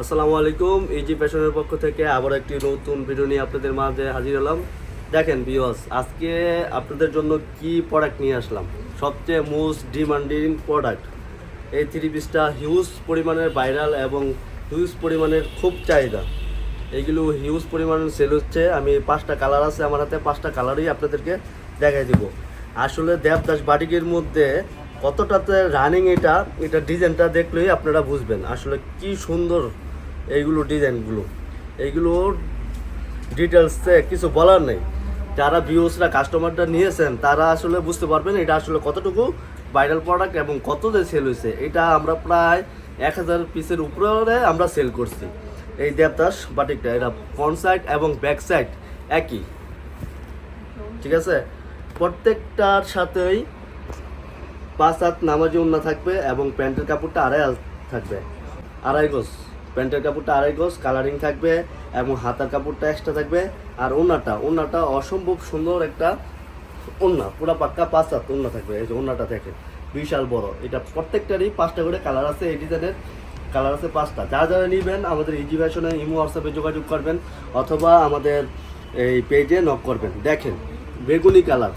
আসসালামু আলাইকুম ইজি ফ্যাশনের পক্ষ থেকে আবার একটি নতুন ভিডিও নিয়ে আপনাদের মাঝে হাজির হলাম। দেখেন বিওস আজকে আপনাদের জন্য কি প্রোডাক্ট নিয়ে আসলাম? সবচেয়ে মোস্ট ডিমান্ডিং প্রোডাক্ট এই থ্রি পিসটা হিউজ পরিমাণের ভাইরাল এবং হিউজ পরিমাণের খুব চাহিদা। এইগুলো হিউজ পরিমাণের সেল হচ্ছে। আমি পাঁচটা কালার আছে, আমার হাতে পাঁচটা কালারই আপনাদেরকে দেখাই দিব। আসলে দেবদাস বাটিকের মধ্যে কতটাতে রানিং এটা এটা ডিজাইনটা দেখলেই আপনারা বুঝবেন আসলে কি সুন্দর এইগুলো ডিজাইনগুলো এইগুলোর ডিটেলসে কিছু বলার নেই। যারা ভিউসরা কাস্টমারটা নিয়েছেন, তারা আসলে বুঝতে পারবেন এটা আসলে কতটুকু ভাইরাল প্রোডাক্ট এবং কত যে সেল হয়েছে। এটা আমরা প্রায় এক হাজার পিসের উপরে আমরা সেল করছি। এই দেবদাস বাটিকটা, এটা ফ্রন্ট সাইড এবং ব্যাক সাইড একই। ঠিক আছে? প্রত্যেকটার সাথেই পাঁচ হাত নামাজি উন্না থাকবে এবং প্যান্টের কাপড়টা আড়াই হাত থাকবে। আড়াই গজ। প্যান্টের কাপড়টা আড়াই গজ, কালারিং থাকবে এবং হাতার কাপড়টা এক্সট্রা থাকবে। আর ওনাটা ওনাটা অসম্ভব সুন্দর একটা ওন্না পুরা পাক্কা পাঁচ হাত ওন্না থাকবে। এই যে ওন্নাটা দেখে বিশাল বড়। এটা প্রত্যেকটারই পাঁচটা করে কালার আছে, এই ডিজাইনের কালার আছে পাঁচটা। যারা যারা নেবেন, আমাদের ইজি ফ্যাশনে ইমো, হোয়াটসঅ্যাপে যোগাযোগ করবেন অথবা আমাদের এই পেজে নক করবেন। দেখেন, বেগুনি কালার।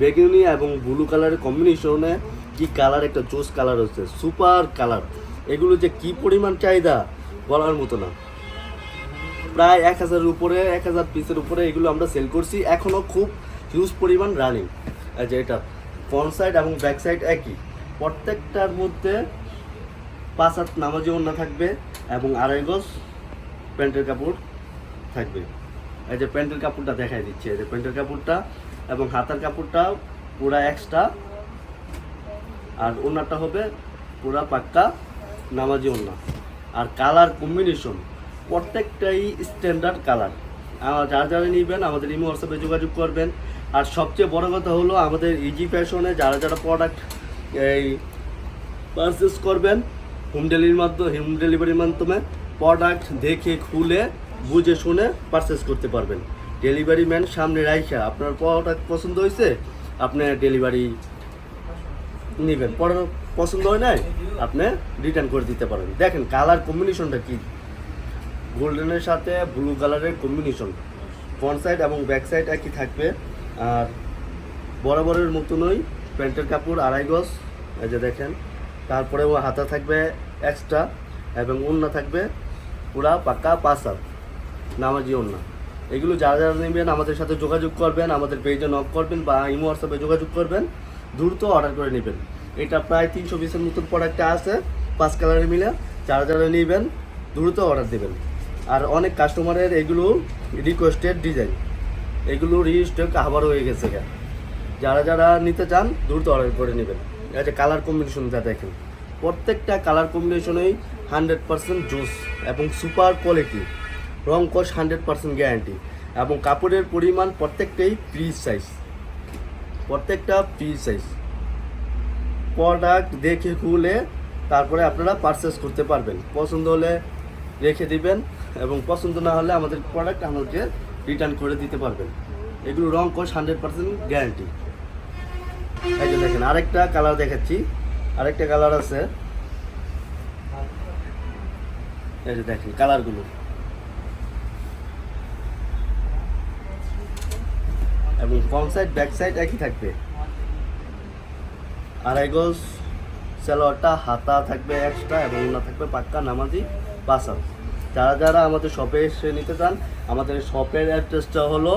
বেগুনি এবং ব্লু কালারের কম্বিনেশনে কি কালার একটা জোস কালার হচ্ছে সুপার কালার এগুলো যে কি পরিমাণ চাহিদা বলার মতো না। প্রায় এক হাজারের উপরে, এক হাজার পিসের উপরে এগুলো আমরা সেল করছি। এখনও খুব হিউজ পরিমাণ রানিং যে এটা ফ্রন্ট সাইড এবং ব্যাক সাইড একই। প্রত্যেকটার মধ্যে পাঁচ হাত নামাজি ওড়না থাকবে এবং আড়াই গজ প্যান্টের কাপড় থাকবে। এই যে প্যান্টের কাপড়টা দেখাই দিচ্ছে, এই যে প্যান্টের কাপড়টা এবং হাতার কাপড়টা পুরা এক্সট্রা আর ওড়নাটা হবে পুরা পাক্কা নামাজি ওড়না। আর কালার কম্বিনেশন, প্রত্যেকটাই স্ট্যান্ডার্ড কালার। যারা যারা নিবেন, আমাদের ইমো হোয়াটসঅ্যাপে যোগাযোগ করবেন। আর সবচেয়ে বড় কথা হলো, আমাদের ইজি ফ্যাশনে যারা যারা প্রোডাক্ট এই পারচেস করবেন হোম ডেলিভারির মাধ্যমে হোম ডেলিভারির মাধ্যমে প্রোডাক্ট দেখে, খুলে, বুঝে, শুনে পারচেস করতে পারবেন। ডেলিভারি ম্যান সামনে রাইখা, আপনার প্রোডাক্ট পছন্দ হয়েছে আপনি ডেলিভারি নেবেন। পরে পছন্দ হয় নাই, আপনি রিটার্ন করে দিতে পারেন। দেখেন কালার কম্বিনেশনটা কি? গোল্ডেনের সাথে ব্লু কালারের কম্বিনেশন ফ্রন্ট সাইড এবং ব্যাক সাইড একই থাকবে। আর বরাবরের মতনই প্যান্টের কাপড় আড়াই গজ, এই যে দেখেন। তারপরে ও হাতা থাকবে এক্সট্রা এবং ওড়না থাকবে পুরা পাঁচ হাত নামাজি ওড়না। এগুলো যারা যারা নেবেন, আমাদের সাথে যোগাযোগ করবেন, আমাদের পেজে নক করবেন বা ইমো হোয়াটসঅ্যাপে যোগাযোগ করবেন। দ্রুত অর্ডার করে নেবেন। এটা প্রায় তিনশো পিসের মতন প্রোডাক্টটা আছে, পাঁচ কালারে মিলে। যারা যারা নেবেন, দ্রুত অর্ডার দেবেন। আর অনেক কাস্টমারের এগুলো রিকোয়েস্টেড ডিজাইন এগুলো রিস্টক আবার হয়ে গেছে যারা যারা নিতে চান, দ্রুত অর্ডার করে নেবেন। যে কালার কম্বিনেশনটা দেখেন। প্রত্যেকটা কালার কম্বিনেশনেই হান্ড্রেড পার্সেন্ট জুস এবং সুপার কোয়ালিটি রং কস হান্ড্রেড পার্সেন্ট গ্যারান্টি এবং কাপড়ের পরিমাণ প্রত্যেকটাই ফ্রি সাইজ প্রত্যেকটা ফ্রি সাইজ প্রোডাক্ট দেখে, খুলে তারপরে আপনারা পারচেস করতে পারবেন। পছন্দ হলে রেখে দিবেন এবং পছন্দ না হলে আমাদের প্রোডাক্ট আমাদেরকে রিটার্ন করে দিতে পারবেন। এগুলো রং কস হান্ড্রেড পার্সেন্ট গ্যারান্টি এই দেখেন, আরেকটা কালার দেখাচ্ছি। আরেকটা কালার আছে। এই যে দেখেন কালারগুলো এবং ফ্রন্ট সাইড ব্যাক সাইড একই থাকবে। আড়াই গজ সালোয়ারটা, হাতা থাকবে এক্সট্রা এবং না থাকবে পাক্কা, নামাজি বাসাল যারা যারা আমাদের শপে এসে নিতে চান, আমাদের শপের অ্যাড্রেসটা হলো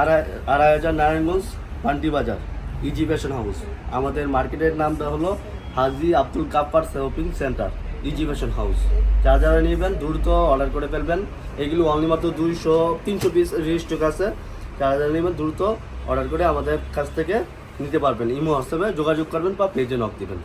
আড়াই আড়াই হাজার নারায়ণগঞ্জ পান্টি বাজার ইজি ফ্যাশন হাউস আমাদের মার্কেটের নামটা হলো Haji Abdul Kappar shopping centre easy fashion house যারা যারা নেবেন, দ্রুত অর্ডার করে ফেলবেন। এগুলো অনলি মাত্র দুইশো, তিনশো পিস রেজিস্টক আছে। যারা নেবেন, দ্রুত অর্ডার করে আমাদের কাছ থেকে নিতে পারবেন। ইমো হোয়াটসঅ্যাপে যোগাযোগ করবেন বা পেজে নক দিবেন।